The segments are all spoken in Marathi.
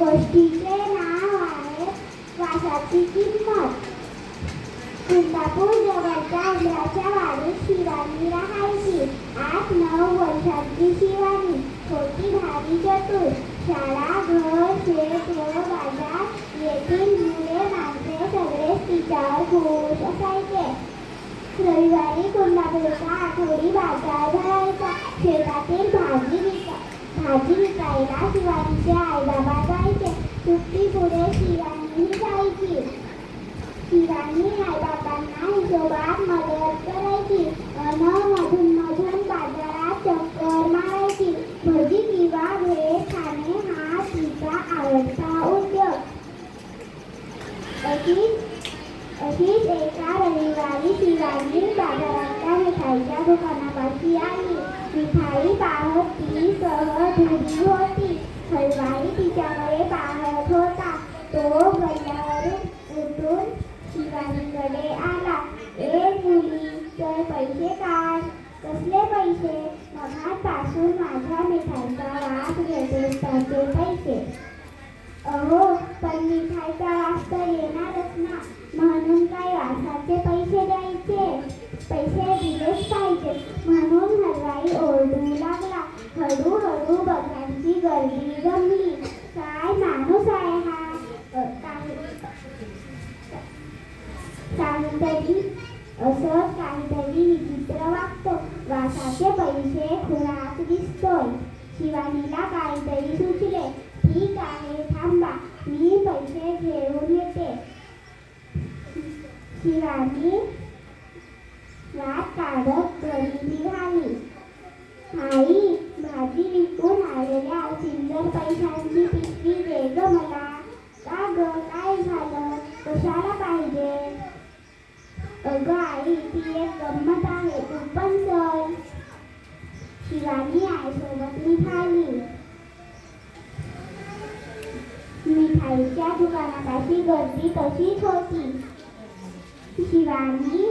गोष्टीचे नाव आहे वासाची किंमत तुळजापूर जवळच्या इंद्राच्या वाडीत शिवानी राहायची आठ नऊ वर्षांची शिवानी छोटी भारी चतुर शाळा घर शेत व बाजार येथील मुले माणसे सगळे तिच्यावर खुश असायचे रविवारी कोल्हापूरचा आजी विकायला शिवानीचे आई बाबा जायचे सुट्टी पुढे शिवानी जायची शिवानी आईबाबांना हिशोबात मदत करायची अन मधून मधून बाजारात चक्कर मारायची भजी किंवा भेळ खाणे हा तिचा आवडता उद्योग अशीच अशीच एका रविवारी शिवानी बाजाराच्या मिठाईच्या दुकानापाशी आली पाहत सहज उभी होती हलवाई तिच्याकडे पाहत होता तो गल्ल्यावरून उठून शिवानीकडे आला ए मुली तर पैसे काढ कसले पैसे मगापासून माझ्या मिठाईचा वास घेते त्याचे पैसे अहो पण मिठाईचा वास तर येणारच ना म्हणून हळूहळू बघांची गर्दी जमली. काय माणूस आहे हा? काहीतरी असं काहीतरी विचित्र वागतो वासाचे पैसे खुराक दिसतोय. शिवानीला काहीतरी सुचले. ठीक आहे थांबा. मी पैसे घेऊन येते. शिवानी वाट काढत घरी निघाली. आई भाजी विकून आलेल्या चिल्लर पैशांची पिशवी दे ग मला का ग काय झालं कशाला पाहिजे अगं आई ती एक गंमत आहे तू पण चल शिवानी आईसोबत निघाली मिठाईच्या दुकानापाशी गर्दी तशीच होती शिवानी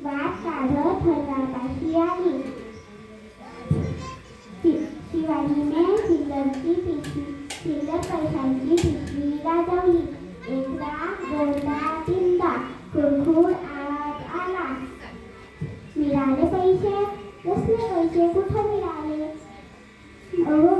वाट काढत घरापाशी आली तीनदा खुरखुर आवाज आला. मिळाले पैसे कसले पैसे कुठं मिळाले? अहो